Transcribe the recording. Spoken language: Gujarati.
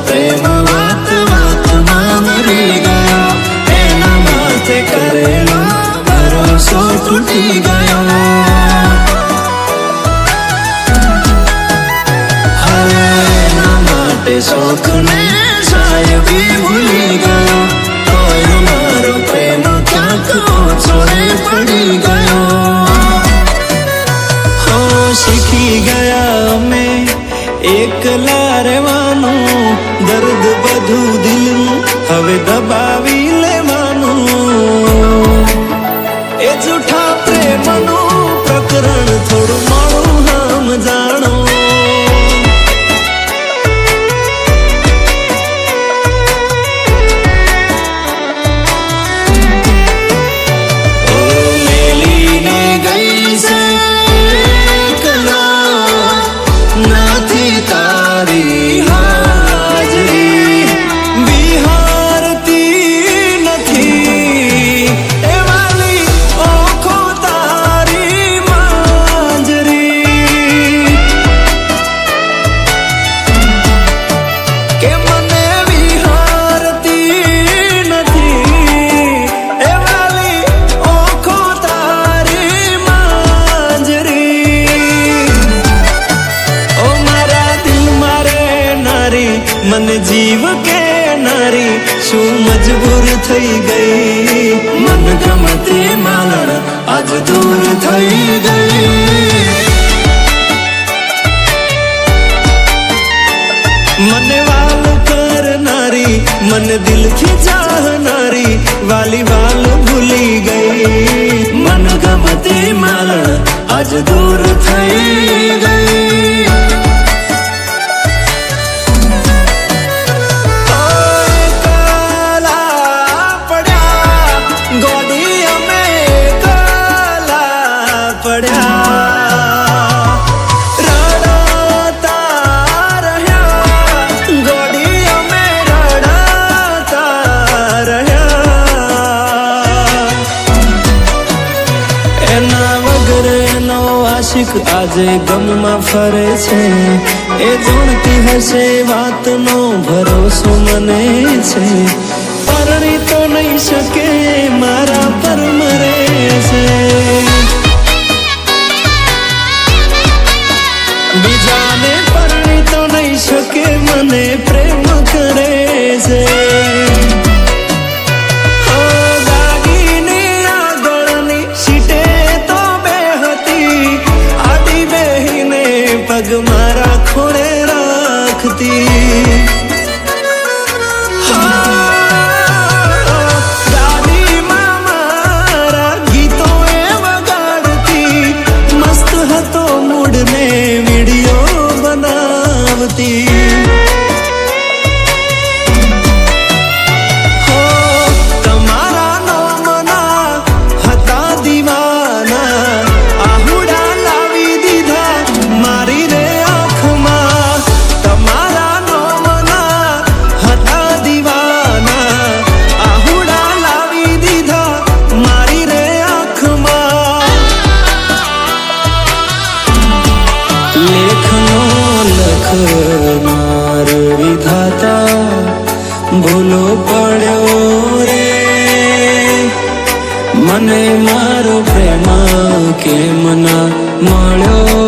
પ્રેમ વાત વાતમાં મરી ગયો એના માથે કરેલો ભરોસો તૂટી ગયો હવે એના મારો પ્રેમ ક્યાંક ઓછોએ પડી ગયો હો શીખી ગયા અમે એકલા મજબૂર થઈ ગઈ મન ગમતી માલણ આજ દૂર થઈ ગઈ મને વાલ કરનારી મને દિલથી ચાહનારી વાલી વાલ ભૂલી ગઈ મન ગમતી માલણ આજ દૂર થઈ ગઈ એના વગર એનો આશિક આજે ગમમાં ફરે છે. એ જોણતી હશે વાતનો ભરોસો મને છે. પરણી તો નહીં શકે પગ મારા ખોળે રાખતી. મૂડને વીડિયો બનાવતી. વિધાતા ભૂલો પડ્યો રે. મને મારો પ્રેમ કેમ ના મળ્યો?